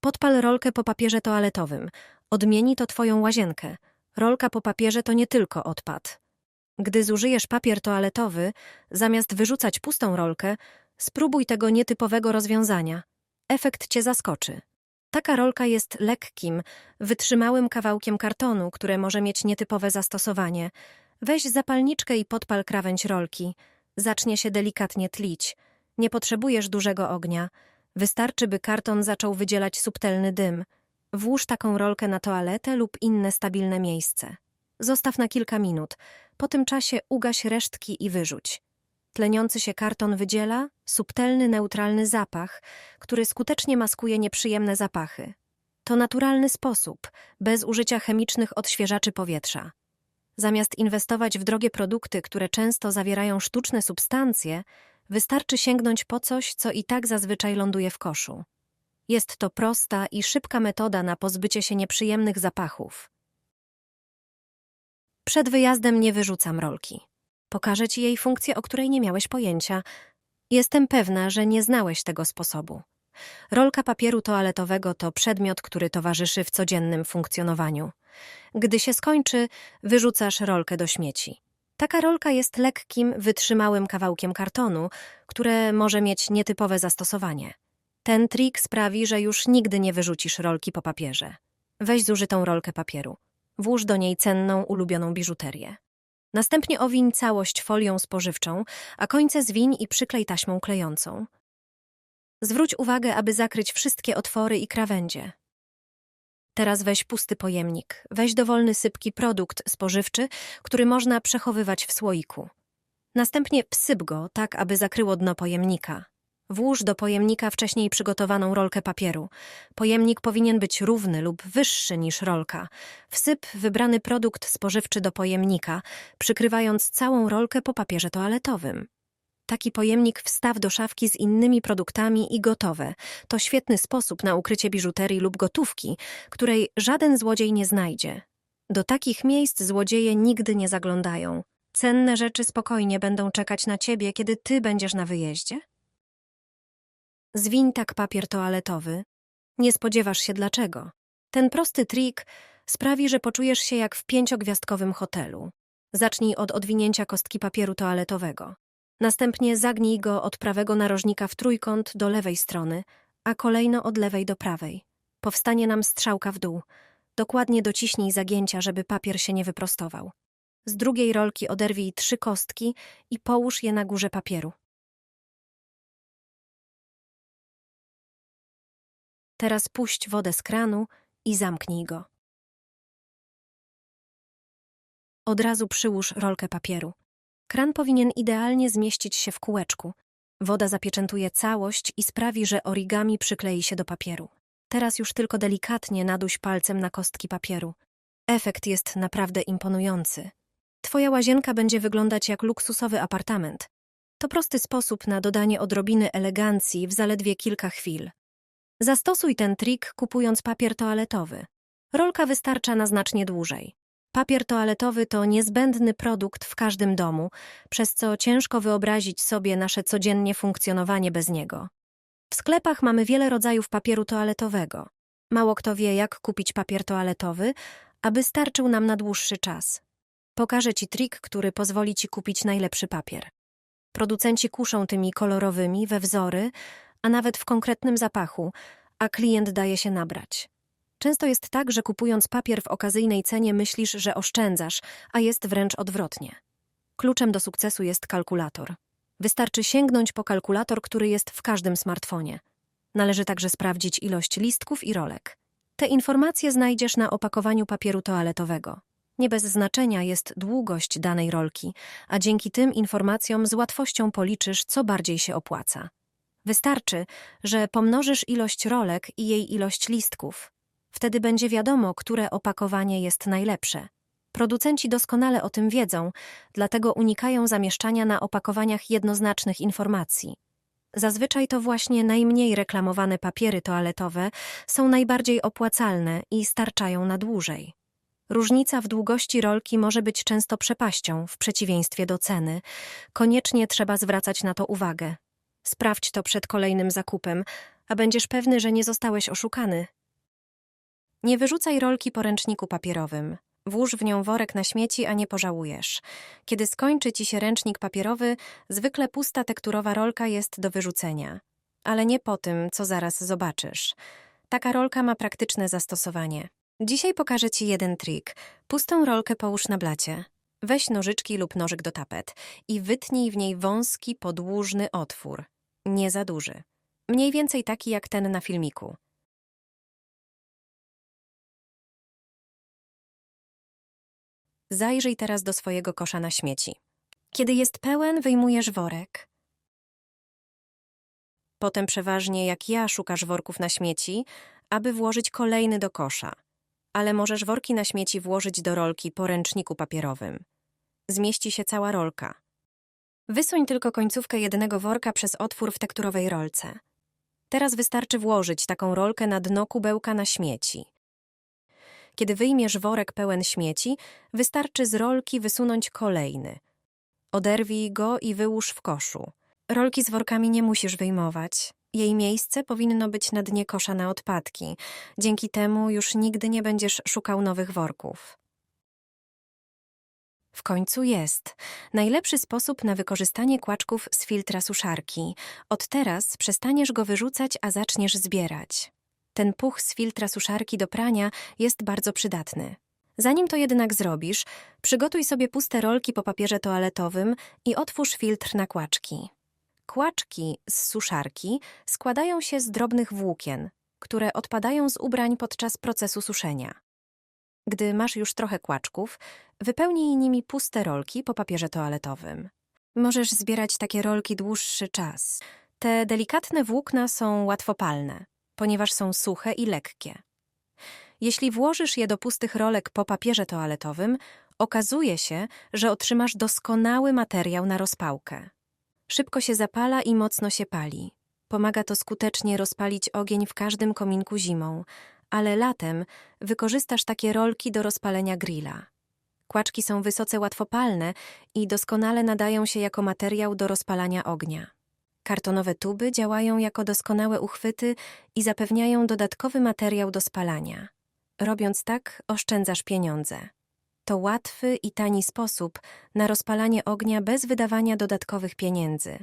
Podpal rolkę po papierze toaletowym. Odmieni to twoją łazienkę. Rolka po papierze to nie tylko odpad. Gdy zużyjesz papier toaletowy, zamiast wyrzucać pustą rolkę, spróbuj tego nietypowego rozwiązania. Efekt cię zaskoczy. Taka rolka jest lekkim, wytrzymałym kawałkiem kartonu, które może mieć nietypowe zastosowanie. Weź zapalniczkę i podpal krawędź rolki. Zacznie się delikatnie tlić. Nie potrzebujesz dużego ognia. Wystarczy, by karton zaczął wydzielać subtelny dym. Włóż taką rolkę na toaletę lub inne stabilne miejsce. Zostaw na kilka minut. Po tym czasie ugaś resztki i wyrzuć. Tleniący się karton wydziela subtelny, neutralny zapach, który skutecznie maskuje nieprzyjemne zapachy. To naturalny sposób, bez użycia chemicznych odświeżaczy powietrza. Zamiast inwestować w drogie produkty, które często zawierają sztuczne substancje, wystarczy sięgnąć po coś, co i tak zazwyczaj ląduje w koszu. Jest to prosta i szybka metoda na pozbycie się nieprzyjemnych zapachów. Przed wyjazdem nie wyrzucam rolki. Pokażę ci jej funkcję, o której nie miałeś pojęcia. Jestem pewna, że nie znałeś tego sposobu. Rolka papieru toaletowego to przedmiot, który towarzyszy w codziennym funkcjonowaniu. Gdy się skończy, wyrzucasz rolkę do śmieci. Taka rolka jest lekkim, wytrzymałym kawałkiem kartonu, które może mieć nietypowe zastosowanie. Ten trik sprawi, że już nigdy nie wyrzucisz rolki po papierze. Weź zużytą rolkę papieru. Włóż do niej cenną, ulubioną biżuterię. Następnie owiń całość folią spożywczą, a końce zwiń i przyklej taśmą klejącą. Zwróć uwagę, aby zakryć wszystkie otwory i krawędzie. Teraz weź pusty pojemnik. Weź dowolny sypki produkt spożywczy, który można przechowywać w słoiku. Następnie wsyp go tak, aby zakryło dno pojemnika. Włóż do pojemnika wcześniej przygotowaną rolkę papieru. Pojemnik powinien być równy lub wyższy niż rolka. Wsyp wybrany produkt spożywczy do pojemnika, przykrywając całą rolkę po papierze toaletowym. Taki pojemnik wstaw do szafki z innymi produktami i gotowe. To świetny sposób na ukrycie biżuterii lub gotówki, której żaden złodziej nie znajdzie. Do takich miejsc złodzieje nigdy nie zaglądają. Cenne rzeczy spokojnie będą czekać na ciebie, kiedy ty będziesz na wyjeździe. Zwiń tak papier toaletowy. Nie spodziewasz się dlaczego. Ten prosty trik sprawi, że poczujesz się jak w pięciogwiazdkowym hotelu. Zacznij od odwinięcia kostki papieru toaletowego. Następnie zagnij go od prawego narożnika w trójkąt do lewej strony, a kolejno od lewej do prawej. Powstanie nam strzałka w dół. Dokładnie dociśnij zagięcia, żeby papier się nie wyprostował. Z drugiej rolki oderwij trzy kostki i połóż je na górze papieru. Teraz puść wodę z kranu i zamknij go. Od razu przyłóż rolkę papieru. Kran powinien idealnie zmieścić się w kółeczku. Woda zapieczętuje całość i sprawi, że origami przyklei się do papieru. Teraz już tylko delikatnie naduś palcem na kostki papieru. Efekt jest naprawdę imponujący. Twoja łazienka będzie wyglądać jak luksusowy apartament. To prosty sposób na dodanie odrobiny elegancji w zaledwie kilka chwil. Zastosuj ten trik kupując papier toaletowy. Rolka wystarcza na znacznie dłużej. Papier toaletowy to niezbędny produkt w każdym domu, przez co ciężko wyobrazić sobie nasze codziennie funkcjonowanie bez niego. W sklepach mamy wiele rodzajów papieru toaletowego. Mało kto wie, jak kupić papier toaletowy, aby starczył nam na dłuższy czas. Pokażę Ci trik, który pozwoli Ci kupić najlepszy papier. Producenci kuszą tymi kolorowymi we wzory, a nawet w konkretnym zapachu, a klient daje się nabrać. Często jest tak, że kupując papier w okazyjnej cenie myślisz, że oszczędzasz, a jest wręcz odwrotnie. Kluczem do sukcesu jest kalkulator. Wystarczy sięgnąć po kalkulator, który jest w każdym smartfonie. Należy także sprawdzić ilość listków i rolek. Te informacje znajdziesz na opakowaniu papieru toaletowego. Nie bez znaczenia jest długość danej rolki, a dzięki tym informacjom z łatwością policzysz, co bardziej się opłaca. Wystarczy, że pomnożysz ilość rolek i jej ilość listków. Wtedy będzie wiadomo, które opakowanie jest najlepsze. Producenci doskonale o tym wiedzą, dlatego unikają zamieszczania na opakowaniach jednoznacznych informacji. Zazwyczaj to właśnie najmniej reklamowane papiery toaletowe są najbardziej opłacalne i starczają na dłużej. Różnica w długości rolki może być często przepaścią, w przeciwieństwie do ceny. Koniecznie trzeba zwracać na to uwagę. Sprawdź to przed kolejnym zakupem, a będziesz pewny, że nie zostałeś oszukany. Nie wyrzucaj rolki po ręczniku papierowym. Włóż w nią worek na śmieci, a nie pożałujesz. Kiedy skończy ci się ręcznik papierowy, zwykle pusta tekturowa rolka jest do wyrzucenia. Ale nie po tym, co zaraz zobaczysz. Taka rolka ma praktyczne zastosowanie. Dzisiaj pokażę ci jeden trik. Pustą rolkę połóż na blacie. Weź nożyczki lub nożyk do tapet i wytnij w niej wąski, podłużny otwór. Nie za duży. Mniej więcej taki jak ten na filmiku. Zajrzyj teraz do swojego kosza na śmieci. Kiedy jest pełen, wyjmujesz worek. Potem przeważnie jak ja szukasz worków na śmieci, aby włożyć kolejny do kosza. Ale możesz worki na śmieci włożyć do rolki po ręczniku papierowym. Zmieści się cała rolka. Wysuń tylko końcówkę jednego worka przez otwór w tekturowej rolce. Teraz wystarczy włożyć taką rolkę na dno kubełka na śmieci. Kiedy wyjmiesz worek pełen śmieci, wystarczy z rolki wysunąć kolejny. Oderwij go i wyłóż w koszu. Rolki z workami nie musisz wyjmować. Jej miejsce powinno być na dnie kosza na odpadki. Dzięki temu już nigdy nie będziesz szukał nowych worków. W końcu jest. Najlepszy sposób na wykorzystanie kłaczków z filtra suszarki. Od teraz przestaniesz go wyrzucać, a zaczniesz zbierać. Ten puch z filtra suszarki do prania jest bardzo przydatny. Zanim to jednak zrobisz, przygotuj sobie puste rolki po papierze toaletowym i otwórz filtr na kłaczki. Kłaczki z suszarki składają się z drobnych włókien, które odpadają z ubrań podczas procesu suszenia. Gdy masz już trochę kłaczków, wypełnij nimi puste rolki po papierze toaletowym. Możesz zbierać takie rolki dłuższy czas. Te delikatne włókna są łatwopalne, ponieważ są suche i lekkie. Jeśli włożysz je do pustych rolek po papierze toaletowym, okazuje się, że otrzymasz doskonały materiał na rozpałkę. Szybko się zapala i mocno się pali. Pomaga to skutecznie rozpalić ogień w każdym kominku zimą, ale latem wykorzystasz takie rolki do rozpalenia grilla. Kłaczki są wysoce łatwopalne i doskonale nadają się jako materiał do rozpalania ognia. Kartonowe tuby działają jako doskonałe uchwyty i zapewniają dodatkowy materiał do spalania. Robiąc tak, oszczędzasz pieniądze. To łatwy i tani sposób na rozpalanie ognia bez wydawania dodatkowych pieniędzy.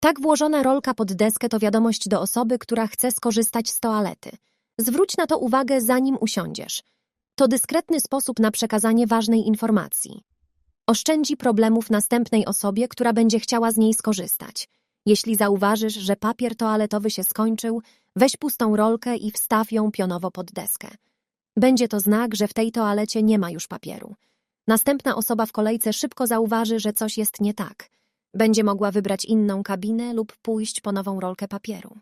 Tak włożona rolka pod deskę to wiadomość do osoby, która chce skorzystać z toalety. Zwróć na to uwagę, zanim usiądziesz. To dyskretny sposób na przekazanie ważnej informacji. Oszczędzi problemów następnej osobie, która będzie chciała z niej skorzystać. Jeśli zauważysz, że papier toaletowy się skończył, weź pustą rolkę i wstaw ją pionowo pod deskę. Będzie to znak, że w tej toalecie nie ma już papieru. Następna osoba w kolejce szybko zauważy, że coś jest nie tak. Będzie mogła wybrać inną kabinę lub pójść po nową rolkę papieru.